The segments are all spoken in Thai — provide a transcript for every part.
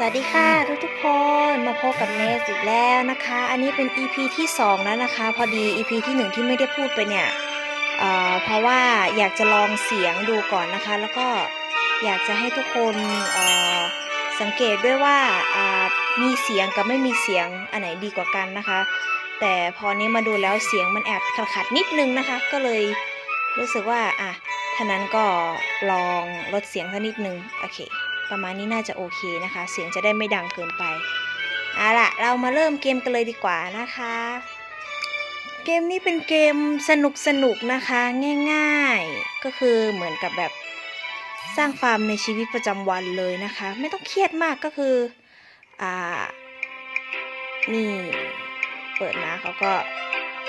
สวัสดีค่ะทุกทุกคนมาพบกับเนสอีกแล้วนะคะ อันนี้เป็น EP ที่ 2 แล้วนะคะ พอดี EP ที่ 1 ที่ไม่ได้พูดไปเนี่ยเเพราะว่าอยากจะลองเสียงดูก่อนนะคะ แล้วก็อยากจะให้ทุกคนสังเกตด้วยว่าอ่ามีเสียงกับไม่มีเสียงอันไหนดีกว่ากันนะคะ แต่พอนี้มาดูแล้วเสียงมันแอบขัดๆนิดนึงนะคะ ก็เลยรู้สึกว่าอะท่านั้นก็ลองลดเสียงสักนิดนึงโอเค ประมาณนี้น่าจะโอเคนะคะ เสียงจะได้ไม่ดังเกินไปเอาล่ะเรามาเริ่มเกมกันเลยดีกว่านะคะ เกมนี้เป็นเกมสนุกสนุกนะคะ ง่ายๆ ก็คือเหมือนกับแบบสร้างฟาร์มในชีวิตประจำวันเลยนะคะ ไม่ต้องเครียดมากก็คืออ่านี่เปิดมาเขาก็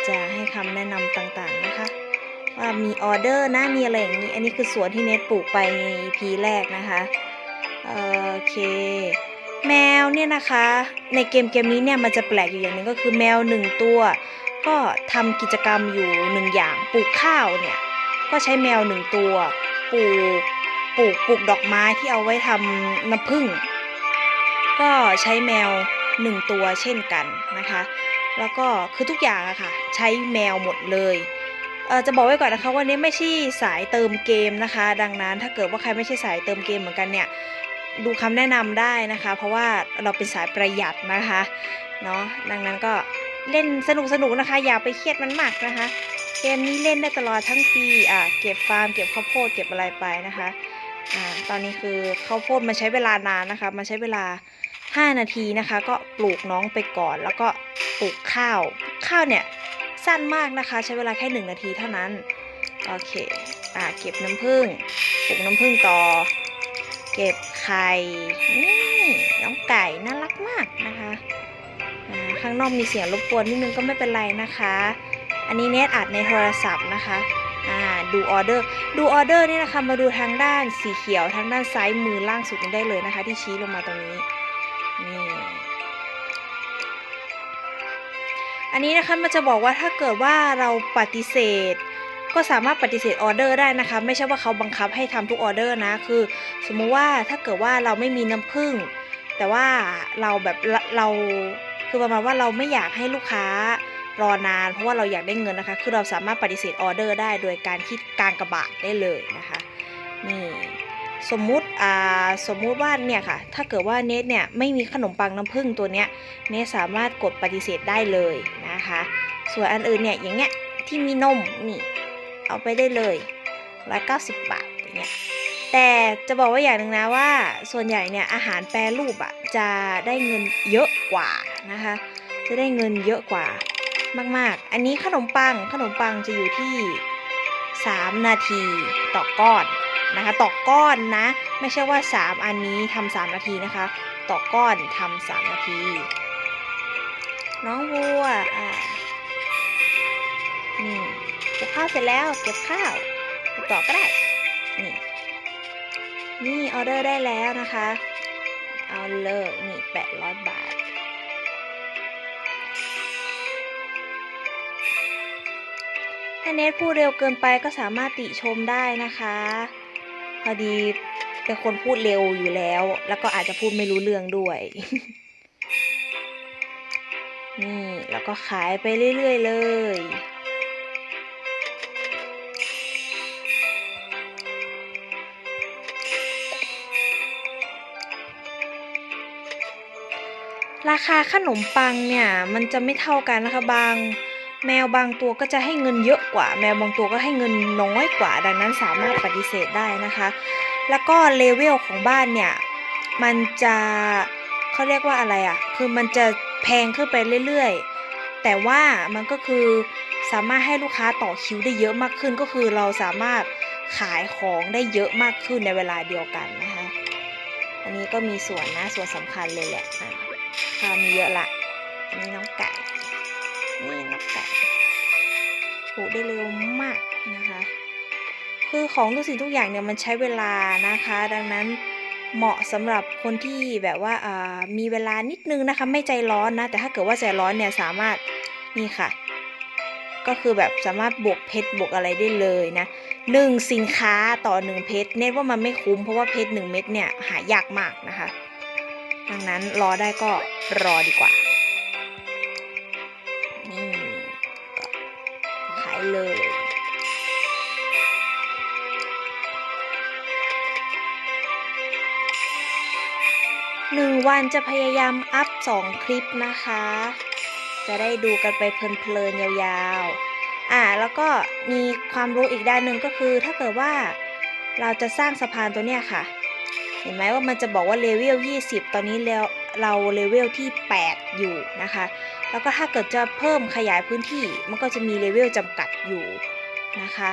จะให้คำแนะนำต่างๆนะคะ ว่ามีออเดอร์นะมีอะไรอย่างนี้ อันนี้คือสวนที่เนทปลูกไปใน EP แรกนะคะ โอเค แมวเนี่ยนะคะ ในเกมเกมนี้เนี่ยมันจะแปลกอยู่อย่างหนึ่งก็คือแมวหนึ่งตัว ก็ทำกิจกรรมอยู่หนึ่งอย่างปลูกข้าวเนี่ยก็ใช้แมวหนึ่งตัวปลูกปลูกปลูกดอกไม้ที่เอาไว้ทำน้ำผึ้งก็ใช้แมวหนึ่งตัวเช่นกันนะคะ แล้วก็คือทุกอย่างอะค่ะ ใช้แมวหมดเลยเออจะบอกไว้ก่อนนะคะว่านี้ไม่ใช่สายเติมเกมนะคะ ดังนั้นถ้าเกิดว่าใครไม่ใช่สายเติมเกมเหมือนกันเนี่ย ดูคำแนะนำได้นะคะ เพราะว่าเราเป็นสายประหยัดนะคะเนาะดังนั้นก็เล่นสนุกสนุกๆนะคะ อย่าไปเครียดมันมากนะคะ เกมนี้เล่นได้ตลอดทั้งปีอะเก็บฟาร์มเก็บข้าวโพดเก็บอะไรไปนะคะอ่าตอนนี้คือข้าวโพดมันใช้เวลานานนะคะ มันใช้เวลา 5 นาทีนะคะ ก็ปลูกน้องไปก่อน แล้วก็ปลูกข้าว ข้าวเนี่ยสั้นมากนะคะ ใช้เวลาแค่ 1 นาทีเท่านั้น โอเคอ่าเก็บน้ำผึ้งปลูกน้ำผึ้งต่อ เก็บไข่นี่น้องไก่น่ารักมากนะคะข้างนอกมีเสียงรบกวนนิดนึงก็ไม่เป็นไรนะคะ อันนี้เนทอัดในโทรศัพท์นะคะดูออเดอร์ ดูออเดอร์นี่นะคะมาดูทางด้านสีเขียวทางด้านซ้ายมือล่างสุดนี้ได้เลยนะคะ ที่ชี้ลงมาตรงนี้นี่อันนี้นะคะมันจะบอกว่าถ้าเกิดว่าเราปฏิเสธ ก็สามารถปฏิเสธออเดอร์ได้นะคะ ไม่ใช่ว่าเขาบังคับให้ทำทุกออเดอร์นะ คือ สมมุติว่าถ้าเกิดว่าเราไม่มีน้ำผึ้งแต่ว่าเราแบบเราคือประมาณว่าเราไม่อยากให้ลูกค้ารอนาน เพราะว่าเราอยากได้เงินนะคะ คือเราสามารถปฏิเสธออเดอร์ได้โดยการคิดกางกระบาดได้เลยนะคะนี่สมมุติอ่าสมมุติว่าเนี่ยค่ะ ถ้าเกิดว่าเนทเนี่ยไม่มีขนมปังน้ำผึ้งตัวเนี้ยเนทสามารถกดปฏิเสธได้เลยนะคะ ส่วนอันอื่นเนี่ยอย่างเงี้ยที่มีนมนี่ เอาไปได้เลย 190 บาทอย่างเงี้ยแต่จะบอกว่าอย่างหนึ่งนะว่า ส่วนใหญ่เนี่ยอาหารแปรรูปอะจะได้เงินเยอะกว่านะคะ จะได้เงินเยอะกว่ามาก ๆ อันนี้ขนมปังขนมปังจะอยู่ที่ 3 นาทีต่อก้อนนะคะ ต่อก้อนนะ ไม่ใช่ว่า 3 อันนี้ทำ3นาทีนะคะ ต่อก้อนทำ3นาที น้องวัวอ่า เก็บข้าวเสร็จแล้วเก็บข้าวเก็บต่อก็ได้ นี่ นี่ออเดอร์ได้แล้วนะคะ เอาเลยนี่แปดร้อยบาท ถ้าเนทพูดเร็วเกินไปก็สามารถติชมได้นะคะ พอดีเป็นคนพูดเร็วอยู่แล้ว แล้วก็อาจจะพูดไม่รู้เรื่องด้วยนี่แล้วก็ขายไปเรื่อย ๆ เลย ราคาขนมปังเนี่ยมันจะไม่เท่ากันนะคะบาง แมวบางตัวก็จะให้เงินเยอะกว่า แมวบางตัวก็ให้เงินน้อยกว่า ดังนั้นสามารถปฏิเสธได้นะคะ แล้วก็เลเวลของบ้านเนี่ยมันจะเขาเรียกว่าอะไรอะ่ะคือมันจะแพงขึ้นไปเรื่อยๆ แต่ว่ามันก็คือสามารถให้ลูกค้าต่อคิวได้เยอะมากขึ้น ก็คือเราสามารถขายของได้เยอะมากขึ้นในเวลาเดียวกันนะคะ อันนี้ก็มีส่วนนะส่วนสำคัญเลยแหละ อะข้าวมีเยอะละอันนี้น้องไก่ นี่น้องไก่ปลูกได้เร็วมากนะคะ คือของทุกสิ่งทุกอย่างเนี่ยมันใช้เวลานะคะ ดังนั้นเหมาะสำหรับคนที่แบบว่าอ่ามีเวลานิดนึงนะคะ ไม่ใจร้อนนะ แต่ถ้าเกิดว่าใจร้อนเนี่ยสามารถนี่ค่ะ ก็คือแบบสามารถบวกเพชรบวกอะไรได้เลยนะหนึ่งสินค้าต่อหนึ่งเพชรเน็ตว่ามันไม่คุ้มเพราะว่าเพชรหนึ่งเม็ดเนี่ยหายากมากนะคะ ดังนั้นรอได้ก็รอดีกว่า นี่ขายเลยหนึ่งวันจะพยายามอัพสองคลิปนะคะ จะได้ดูกันไปเพลินๆยาวๆ อ่าแล้วก็มีความรู้อีกด้านหนึ่งก็คือถ้าเกิดว่าเราจะสร้างสะพานตัวเนี้ยค่ะ ห็นไหมว่ามันจะบอกว่าเลเวล 20 ตอนนี้แล้วเราเลเวลที่ 8 อยู่นะคะ แล้วก็ถ้าเกิดจะเพิ่มขยายพื้นที่ มันก็จะมีเลเวลจำกัดอยู่นะคะ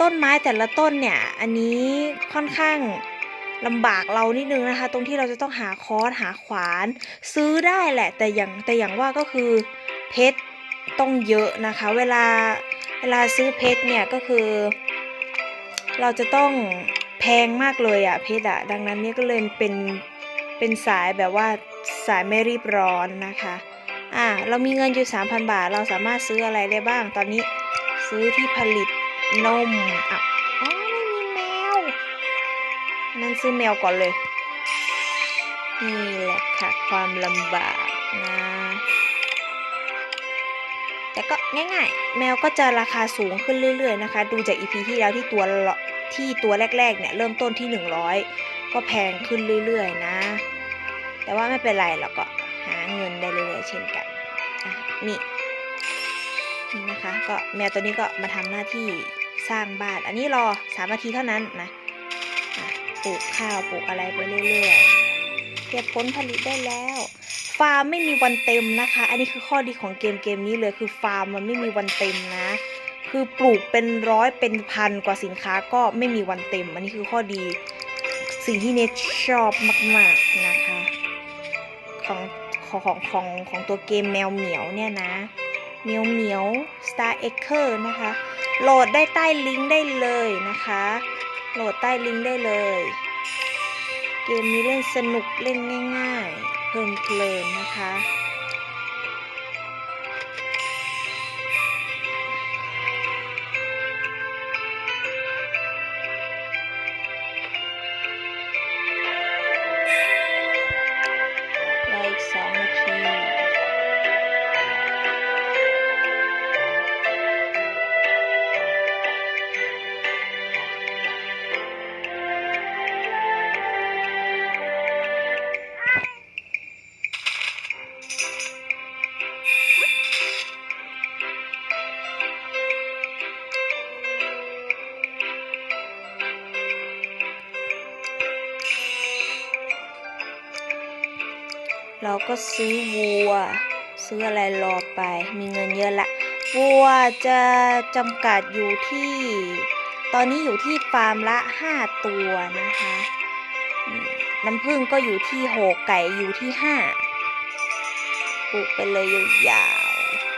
ต้นไม้แต่ละต้นเนี่ย อันนี้ค่อนข้างลำบากเรานิดนึงนะคะ ตรงที่เราจะต้องหาคอนหาขวาน ซื้อได้แหละ แต่อย่างแต่อย่างว่าก็คือเพชรต้องเยอะนะคะ เวลาเวลาซื้อเพชรเนี่ยก็คือ เราจะต้อง แพงมากเลยอะเพชรอะดังนั้นเนี่ยก็เลยเป็นเป็นสายแบบว่าสายไม่รีบร้อนนะคะอ่าเรามีเงินอยู่ 3,000 บาท เราสามารถซื้ออะไรได้บ้าง ตอนนี้ซื้อที่ผลิตนมอะอ๋อไม่มีแมวนั่นซื้อแมวก่อนเลย นี่แหละค่ะความลำบากนะแต่ก็ง่ายๆ แมวก็จะราคาสูงขึ้นเรื่อยๆนะคะ ดูจากอีพีที่แล้วที่ตัวละ ที่ตัวแรกๆเนี่ยเริ่มต้นที่ 100 ก็แพงขึ้นเรื่อยๆนะ แต่ว่าไม่เป็นไรเราก็หาเงินได้เรื่อยๆเช่นกันอะนี่นี่นะคะก็แมวตัวนี้ก็มาทำหน้าที่สร้างบ้าน อันนี้รอสามนาทีเท่านั้นนะปลูกข้าวปลูกอะไรไปเรื่อยๆเก็บผลผลิตได้แล้ว ฟาร์มไม่มีวันเต็มนะคะ อันนี้คือข้อดีของเกมเกมนี้เลยคือฟาร์มมันไม่มีวันเต็มนะ คือปลูกเป็นร้อยเป็นพันกว่าสินค้าก็ไม่มีวันเต็ม อันนี้คือข้อดี สิ่งที่เนทชอบมาก ๆ นะคะของของของของของตัวเกมแมวเหมียวเนี่ยนะเหมียวเหมียว Star e c h e r นะคะ โหลดได้ใต้ลิงก์ได้เลยนะคะ โหลดใต้ลิงก์ได้เลย เกมนี้เล่นสนุกเล่นง่าย ๆ เพลินเพลินๆนะคะ เราก็ซื้อวัว ซื้ออะไรรอไป มีเงินเยอะละ วัวจะจำกัดอยู่ที่ ตอนนี้อยู่ที่ฟาร์มละ 5 ตัวนะคะน้ำผึ้งก็อยู่ที่หกไก่อยู่ที่5ปลูกไปเลยยาวๆ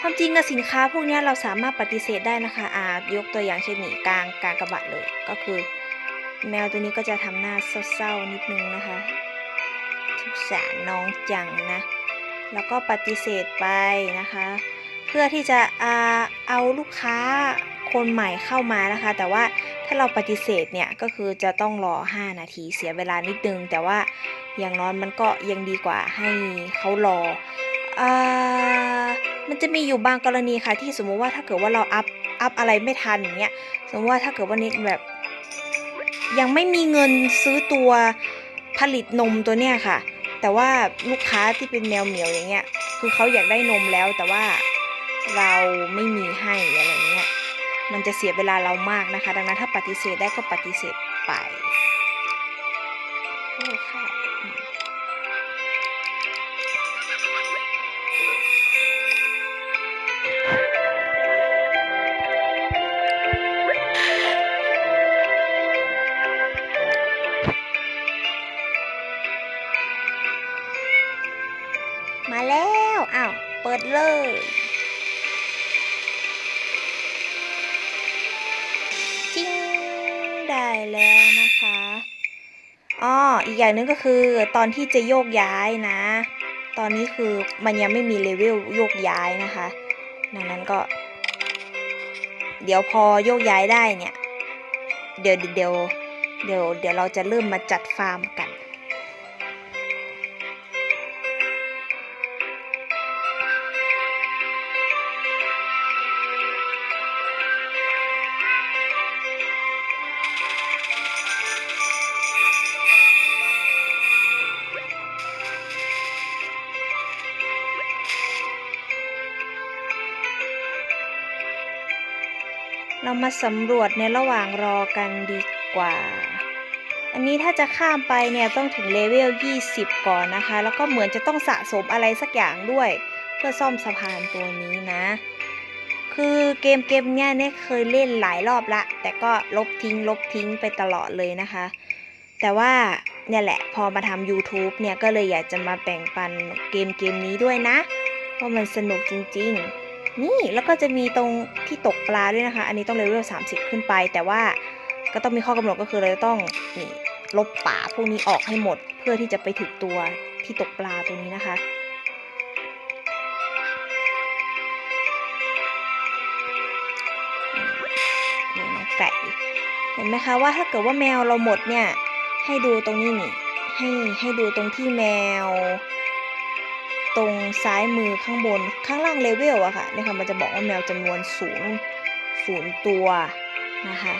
ความจริงกับสินค้าพวกนี้เราสามารถปฏิเสธได้นะคะอายกตัวอย่างเช่นหนีกลางกลางกระบะเลยก็คือ แมวตัวนี้ก็จะทำหน้าเศร้าๆนิดนึงนะคะทุกสารน้องจังนะ แล้วก็ปฏิเสธไปนะคะ เพื่อที่จะอาเอาลูกค้าคนใหม่เข้ามานะคะ แต่ว่าถ้าเราปฏิเสธเนี่ยก็คือจะต้องรอ 5 นาทีเสียเวลานิดนึง แต่ว่าอย่างน้อยมันก็ยังดีกว่าให้เขารออมันจะมีอยู่บางกรณีค่ะที่สมมุติว่าถ้าเกิดว่าเราอัพอัพอะไรไม่ทันอย่างเงี้ยสมมติว่าถ้าเกิดว่านิดแบบ ยังไม่มีเงินซื้อตัวผลิตนมตัวเนี้ยค่ะ แต่ว่าลูกค้าที่เป็นแมวเหมียวอย่างเงี้ย คือเขาอยากได้นมแล้วแต่ว่าเราไม่มีให้อะไรเงี้ย มันจะเสียเวลาเรามากนะคะ ดังนั้นถ้าปฏิเสธได้ก็ปฏิเสธไป มาแล้วอ้าวเปิดเลยจิ้งได้แล้วนะคะอ๋ออีกอย่างหนึงก็คือตอนที่จะโยกย้ายนะ ตอนนี้คือมันยังไม่มีเลเวลโยกย้ายนะคะ ดังนั้นก็ เดี๋ยวพอโยกย้ายได้เนี่ย เดี๋ยวเดี๋ยวเดี๋ยวเดี๋ยวเราจะเริ่มมาจัดฟาร์มกัน เรามาสำรวจในระหว่างรอกันดีกว่า อันนี้ถ้าจะข้ามไปเนี่ยต้องถึงเลเวล 20 ก่อนนะคะ แล้วก็เหมือนจะต้องสะสมอะไรสักอย่างด้วย เพื่อซ่อมสะพานตัวนี้นะ คือเกมเกมเนี้ยเนี่ยเคยเล่นหลายรอบละ แต่ก็ลบทิ้ง ลบทิ้งไปตลอดเลยนะคะ แต่ว่าเนี่ยแหละพอมาทำ YouTube เนี่ยก็เลยอยากจะมาแบ่งปันเกมเกมนี้ด้วยนะว่ามันสนุกจริง ๆ นี่แล้วก็จะมีตรงที่ตกปลาด้วยนะคะ อันนี้ต้องเลเวล30 ขึ้นไป แต่ว่าก็ต้องมีข้อกำหนดก็คือเราจะต้องนี่ลบป่าพวกนี้ออกให้หมด เพื่อที่จะไปถึงตัวที่ตกปลาตัวนี้นะคะนี่น้องไก่เห็นไหมคะว่าถ้าเกิดว่าแมวเราหมดเนี่ยให้ดูตรงนี้นี่ให้ให้ดูตรงที่แมว ตรงซ้ายมือข้างบนข้างล่างเลเวลอะค่ะนี่ค่ะมันจะบอกว่าแมวจำนวนศูนย์ศูนย์ตัวนะคะ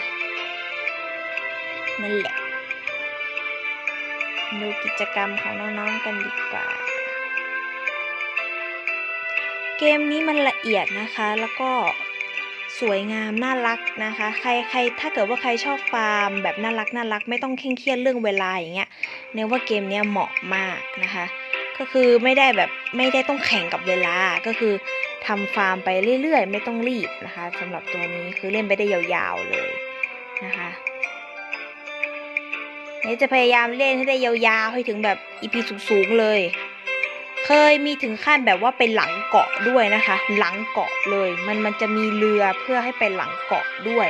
นั่นแหละดูกิจกรรมของน้องๆกันดีกว่า เกมนี้มันละเอียดนะคะแล้วก็สวยงามน่ารักนะคะ ใครใครถ้าเกิดว่าใครชอบฟาร์มแบบน่ารักน่ารัก ไม่ต้องเคร่งเครียดเรื่องเวลาอย่างเงี้ยเนี่ยว่าเกมนี้เหมาะมากนะคะ ก็คือไม่ได้แบบไม่ได้ต้องแข่งกับเวลา ก็คือทำฟาร์มไปเรื่อยๆ ไม่ต้องรีบนะคะสำหรับตัวนี้คือเล่นไปได้ยาวๆเลยนะคะเนี่ยจะพยายามเล่นให้ได้ยาวๆ ให้ถึงแบบอีพีสูงๆเลย เคยมีถึงขั้นแบบว่าไปหลังเกาะด้วยนะคะ หลังเกาะเลย มันมันจะมีเรือเพื่อให้ไปหลังเกาะด้วย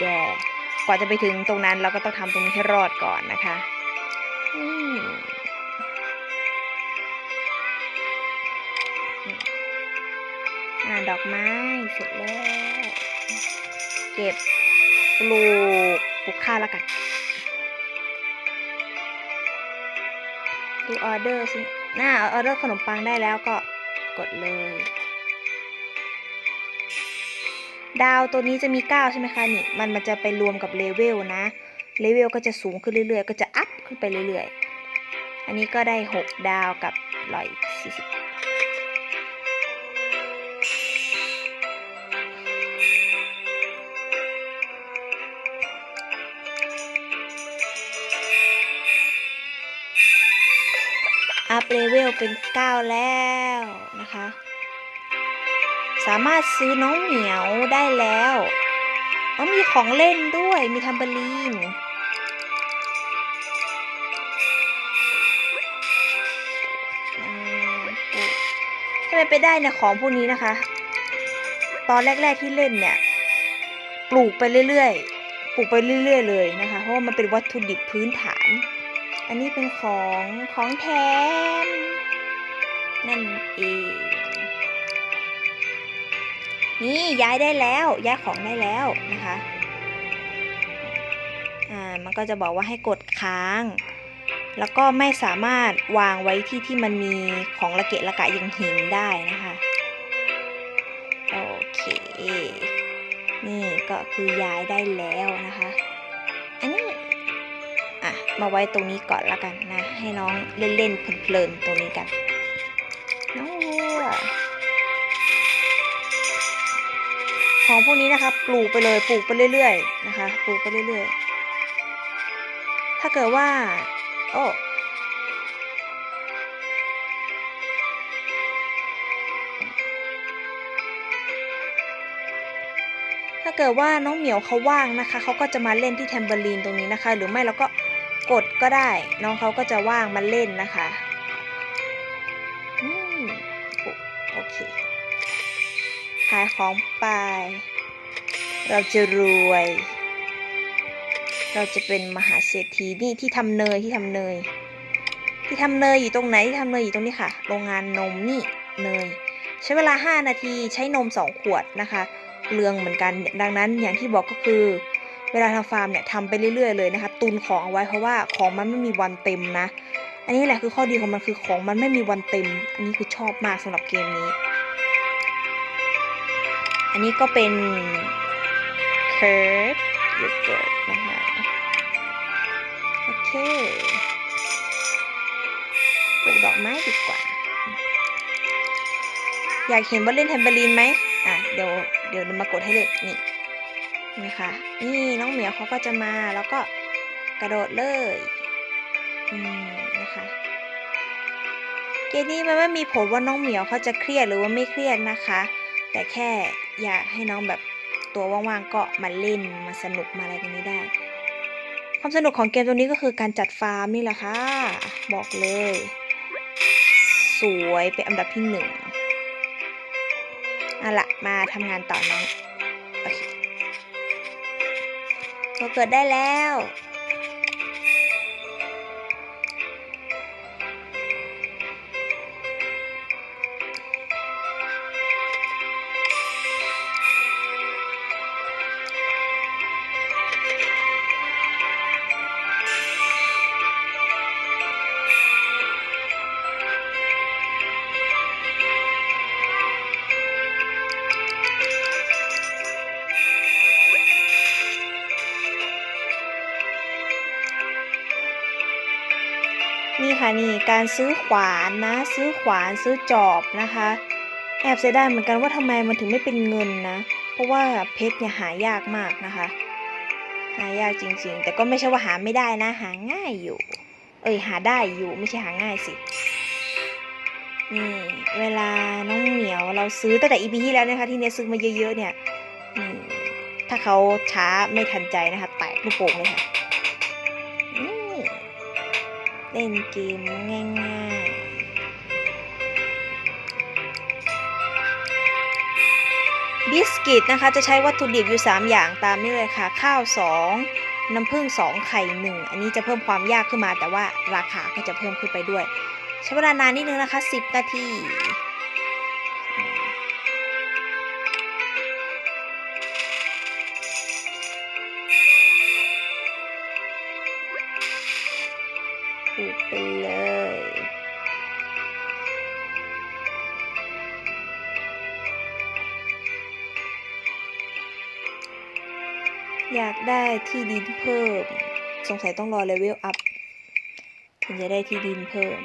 แย่กว่าจะไปถึงตรงนั้นเราก็ต้องทำตรงนี้ให้รอดก่อนนะคะนี่ อ่าดอกไม้เสร็จแล้ว เก็บปลูกปลูกข้าวแล้วกัน ดูออเดอร์สิหน่าออเดอร์ขนมปังได้แล้วก็กดเลย ดาวตัวนี้จะมี 9 ใช่ไหมคะนี่มันมันจะไปรวมกับเลเวลนะเลเวลก็จะสูงขึ้นเรื่อยๆ ก็จะอัพขึ้นไปเรื่อยๆ อันนี้ก็ได้ 6 ดาวกับร้อยสี่สิบ อัพเลเวลเป็น 9 แล้วนะคะ สามารถซื้อน้องเหมียวได้แล้วอ๋อมีของเล่นด้วยมีทัมเบอรีนอ่าปุ๊บถ้าเป็นไปได้เนี่ยของพวกนี้นะคะ ตอนแรก ๆที่เล่นเนี่ย ปลูกไปเรื่อยๆ ปลูกไปเรื่อย ๆ เลยนะคะ เพราะว่ามันเป็นวัตถุดิบพื้นฐาน อันนี้เป็นของของแถมนั่นเอง นี่ย้ายได้แล้ว ย้ายของได้แล้วนะคะ อ่า มันก็จะบอกว่าให้กดค้าง แล้วก็ไม่สามารถวางไว้ที่ที่มันมีของระเกะระกะอย่างหินได้นะคะ โอเค นี่ก็คือย้ายได้แล้วนะคะอันนี้อะ มาไว้ตรงนี้ก่อนละกันนะ ให้น้องเล่นๆเพลินๆตรงนี้กัน น้องวัวของพวกนี้นะคะปลูกไปเลยปลูกไปเรื่อยๆนะคะปลูกไปเรื่อยๆ ถ้าเกิดว่า โอ้ถ้าเกิดว่าน้องเหมียวเขาว่างนะคะ เขาก็จะมาเล่นที่แทมเบอรีนตรงนี้นะคะ หรือไม่เราก็ กดก็ได้ น้องเขาก็จะว่างมาเล่นนะคะโอเค ขายของไป เราจะรวย เราจะเป็นมหาเศรษฐีนี่ที่ทำเนยที่ทำเนย ที่ทำเนยอยู่ตรงไหนที่ทำเนยอยู่ตรงนี้ค่ะ โรงงานนมนี่เนย ใช้เวลา 5 นาทีใช้นม 2 ขวดนะคะเปลืองเหมือนกัน ดังนั้นอย่างที่บอกก็คือ เวลาทำฟาร์มเนี่ยทำไปเรื่อยๆเลยนะคะตุนของเอาไว้เพราะว่าของมันไม่มีวันเต็มนะ อันนี้แหละคือข้อดีของมันคือของมันไม่มีวันเต็ม อันนี้คือชอบมากสำหรับเกมนี้ อันนี้ก็เป็นเคิร์ดยูเกิร์ตนะคะโอเคปลูกดอกไม้ดีกว่า อยากเห็นว่าเล่นแทมเบอรีนไหมอะเดี๋ยวเดี๋ยวมากดให้เล่นนี่ นะคะ นี่น้องเหมียวเขาก็จะมาแล้วก็กระโดดเลยอืมนะคะเกมนี้มันไม่มีผลว่าน้องเหมียวเขาจะเครียดหรือว่าไม่เครียดนะคะ แต่แค่อยากให้น้องแบบตัวว่างๆก็มาเล่นมาสนุกมาอะไรกันนี้ได้ ความสนุกของเกมตัวนี้ก็คือการจัดฟาร์มนี่แหละค่ะ บอกเลย สวยเป็นอันดับที่หนึ่งเอาละมาทำงานต่อน้อง เราเกิดได้แล้ว นี่การซื้อขวานนะ ซื้อขวานซื้อจอบนะคะ แอบเสียดายเหมือนกันว่าทำไมมันถึงไม่เป็นเงินนะ เพราะว่าเพชรเนี่ยหายากมากนะคะ หายากจริงๆ แต่ก็ไม่ใช่ว่าหาไม่ได้นะ หาง่ายอยู่ เอ้ยหาได้อยู่ไม่ใช่หาง่ายสินี่เวลาน้องเหมียวเราซื้อตั้งแต่ EP ที่แล้วนะคะที่เนี่ยซื้อมาเยอะๆเนี่ยนี่ถ้าเขาช้าไม่ทันใจนะคะแตกลูกโป่งเลยค่ะ เล่นเกมง่ายๆ บิสกิตนะคะจะใช้วัตถุดิบอยู่ 3 อย่างตามนี้เลยค่ะ ข้าว 2 น้ำผึ้ง 2 ไข่ 1 อันนี้จะเพิ่มความยากขึ้นมาแต่ว่าราคาก็จะเพิ่มขึ้นไปด้วย ใช้เวลานานนิดนึงนะคะ 10 นาที อยากได้ที่ดินเพิ่ม สงสัยต้องรอเลเวลอัพ ถึงจะได้ที่ดินเพิ่ม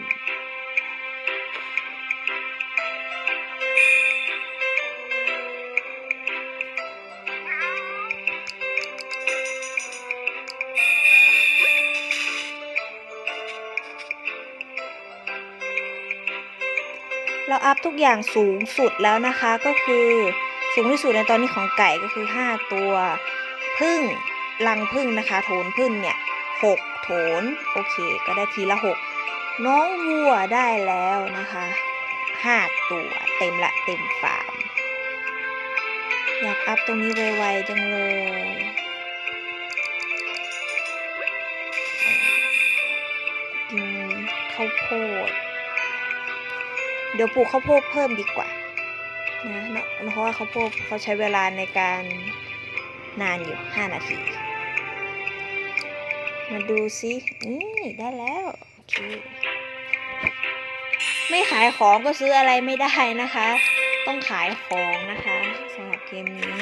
เราอัพทุกอย่างสูงสุดแล้วนะคะก็คือสูงที่สุดในตอนนี้ของไก่ก็คือ 5 ตัว พึ่งลังพึ่งนะคะ โถนพึ่งเนี่ย6โถน โอเค ก็ได้ทีละ6น้องวัวได้แล้วนะคะ5ตัวเต็มละเต็มฟาร์มอยากอัพตรงนี้ไวๆจังเลยกินข้าวโพด เดี๋ยวปลูกข้าวโพดเพิ่มดีกว่านะเนอะเพราะว่าข้าวโพดเขาใช้เวลาในการ นานอยู่ 5 นาที มาดูซินี่ได้แล้วโอเคไม่ขายของก็ซื้ออะไรไม่ได้นะคะ ต้องขายของนะคะสำหรับเกมนี้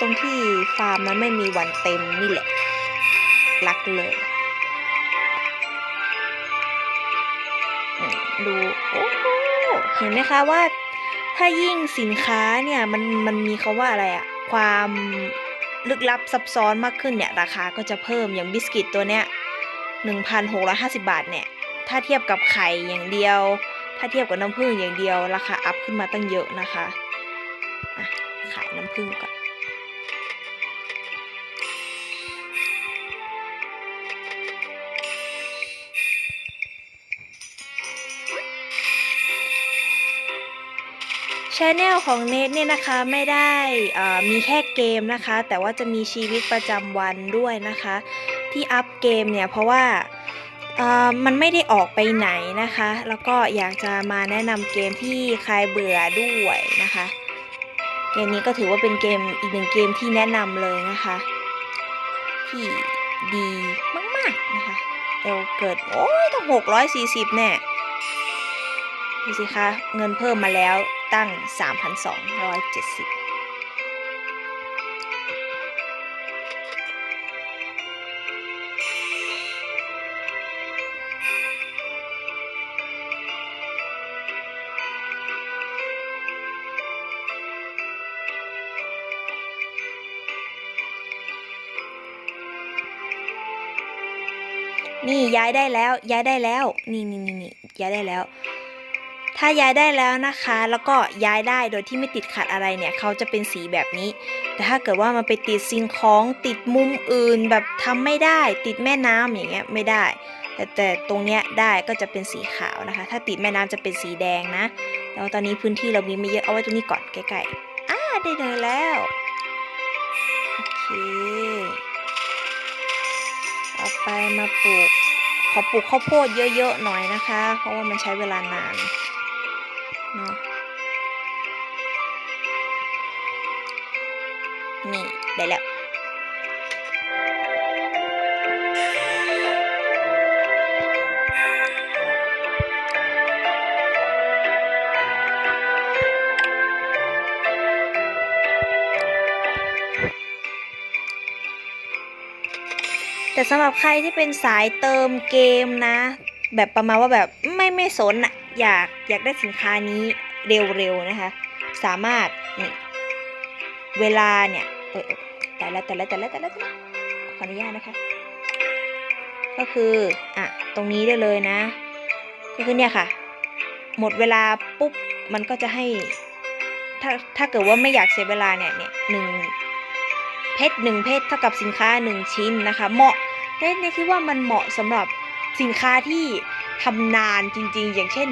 ตรงที่ฟาร์มมันไม่มีวันเต็มนี่แหละ รักเลยดูโอ้โหเห็นไหมคะว่า ถ้ายิ่งสินค้าเนี่ยมันมันมีคาว่าอะไรอะความลึกลับซับซ้อนมากขึ้นเนี่ย ราคาก็จะเพิ่มอย่างบิสกิตตัวเนี้ย1,650 บาทเนี่ย ถ้าเทียบกับไข่อย่างเดียว ถ้าเทียบกับน้ำผึ้งอย่างเดียว ราคาอัพขึ้นมาตั้งเยอะนะคะอะขายน้ำผึ้งก่อน ชแนลของเนทเนี่ยนะคะไม่ได้มีแค่เกมนะคะ แต่ว่าจะมีชีวิตประจำวันด้วยนะคะ ที่อัพเกมเนี่ยเพราะว่ามันไม่ได้ออกไปไหนนะคะ แล้วก็อยากจะมาแนะนำเกมที่ใครเบื่อด้วยนะคะ เกมนี้ก็ถือว่าเป็นเกมอีกหนึ่งเกมที่แนะนำเลยนะคะ ที่ดีมากๆนะคะเอวเกิด โอ้ยต้องหกร้อยสี่สิบแน่ดูสิคะเงินเพิ่มมาแล้ว ตั้ง 3,270นี่ย้ายได้แล้ว ย้ายได้แล้ว นี่นี่นี่นี่ย้ายได้แล้ว ถ้าย้ายได้แล้วนะคะ แล้วก็ย้ายได้โดยที่ไม่ติดขัดอะไรเนี่ยเขาจะเป็นสีแบบนี้ แต่ถ้าเกิดว่ามันไปติดสิ่งของติดมุมอื่นแบบทำไม่ได้ ติดแม่น้ำอย่างเงี้ยไม่ได้ แต่แต่ตรงเนี้ยได้ก็จะเป็นสีขาวนะคะ ถ้าติดแม่น้ำจะเป็นสีแดงนะแล้วตอนนี้พื้นที่เรามีไม่เยอะเอาไว้ตรงนี้ก่อนใกล้ๆอ่าได้เลยแล้วโอเคต่อไปมาปลูกขอปลูกข้าวโพดเยอะๆหน่อยนะคะ เพราะว่ามันใช้เวลานาน เนาะนี่ ได้แล้วแต่สำหรับใครที่เป็นสายเติมเกมนะ แบบประมาณว่าแบบไม่ไม่สนอะ อยากอยากได้สินค้านี้เร็วๆนะคะ สามารถนี่เวลาเนี่ยเออแต่ละแต่ละแต่ละแต่ละแต่ละขออนุญาตนะคะ ก็คืออะตรงนี้ได้เลยนะ ก็คือเนี่ยค่ะ หมดเวลาปุ๊บมันก็จะให้ ถ้าถ้าเกิดว่าไม่อยากเสียเวลาเนี่ยเนี่ยหนึ่งเพชรหนึ่งเพชรเท่ากับสินค้าหนึ่งชิ้นนะคะ เหมาะเนในคิดว่ามันเหมาะสำหรับสินค้าที่ ทำนานจริง ๆ อย่างเช่น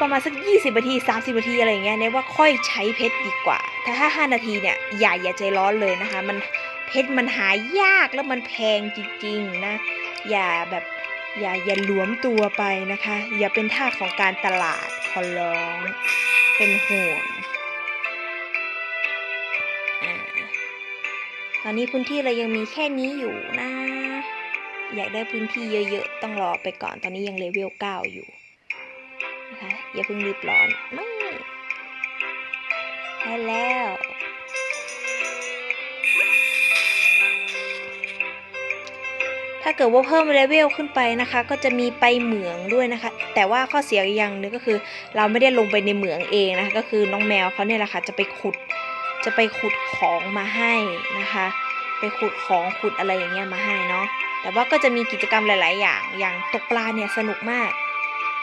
ประมาณสัก 20นาที 30นาทีอะไรอย่างเงี้ยเนี่ยว่าค่อยใช้เพชรดีกว่า ถ้าห้า5นาทีเนี่ยอย่าอย่าใจร้อนเลยนะคะ มันเพชรมันหายากแล้วมันแพงจริง ๆ นะ อย่าแบบอย่าอย่าหลวมตัวไปนะคะ อย่าเป็นท่าของการตลาดขอร้อง เป็นห่วงอ่าตอนนี้พื้นที่เรายังมีแค่นี้อยู่นะ อยากได้พื้นที่เยอะๆ ต้องรอไปก่อนตอนนี้ยังเลเวล9อยู่นะคะอย่าเพิ่งรีบร้อนไม่ได้แล้ว ถ้าเกิดว่าเพิ่มเลเวลขึ้นไปนะคะ ก็จะมีไปเหมืองด้วยนะคะ แต่ว่าข้อเสียอย่างหนึงก็คือ เราไม่ได้ลงไปในเหมืองเองนะคะก็คือน้องแมวเขาเนี่ยแหละค่ะจะไปขุดจะไปขุดของมาให้นะคะ ไปขุดของขุดอะไรอย่างเงี้ยมาให้เนาะแต่ว่าก็จะมีกิจกรรมหลาย ๆ อย่างอย่างตกปลาเนี่ยสนุกมาก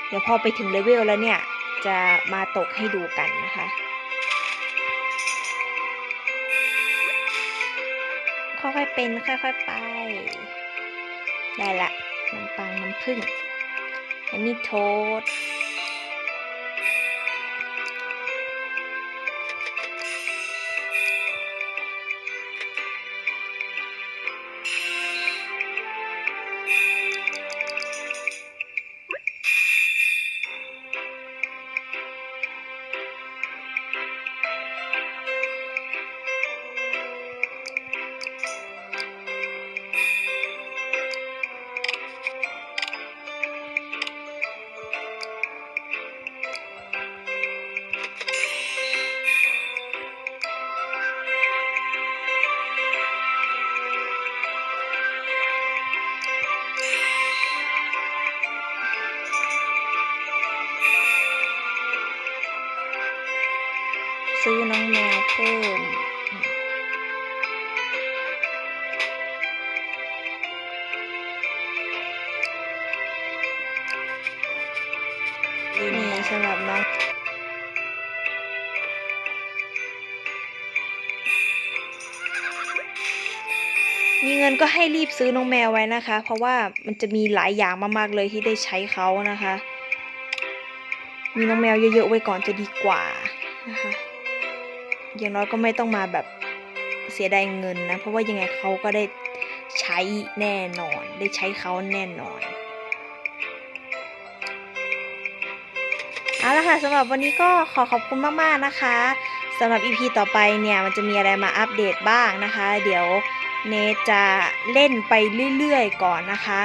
เดี๋ยวพอไปถึงเลเวลแล้วเนี่ยจะมาตกให้ดูกันนะคะ ค่อย ๆ เป็นค่อย ๆ ไป ได้ละน้ำปังน้ำผึ้งอันนี้โทษ ก็ให้รีบซื้อน้องแมวไว้นะคะ เพราะว่ามันจะมีหลายอย่างมากๆเลยที่ได้ใช้เขานะคะ มีน้องแมวเยอะๆไว้ก่อนจะดีกว่านะคะอย่างน้อยก็ไม่ต้องมาแบบเสียดายเงินนะ เพราะว่ายังไงเขาก็ได้ใช้แน่นอน ได้ใช้เขาแน่นอนเอาละค่ะสำหรับวันนี้ก็ขอขอบคุณมาก ๆ นะคะสำหรับ EP ต่อไปเนี่ย มันจะมีอะไรมาอัปเดตบ้างนะคะ เดี๋ยว เนทจะเล่นไปเรื่อยๆก่อนนะคะ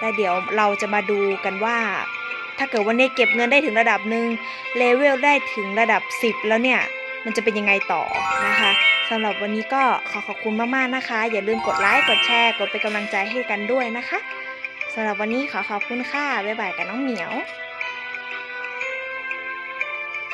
แล้วเดี๋ยวเราจะมาดูกันว่า ถ้าเกิดวันนี้เก็บเงินได้ถึงระดับหนึ่งเลเวลได้ถึงระดับ 10 แล้วเนี่ย มันจะเป็นยังไงต่อนะคะสำหรับวันนี้ก็ขอขอบคุณมากๆนะคะ อย่าลืมกดไลค์กดแชร์ กดเป็นกำลังใจให้กันด้วยนะคะสำหรับวันนี้ขอขอบคุณค่ะบ๊ายบายกับน้องเหมียว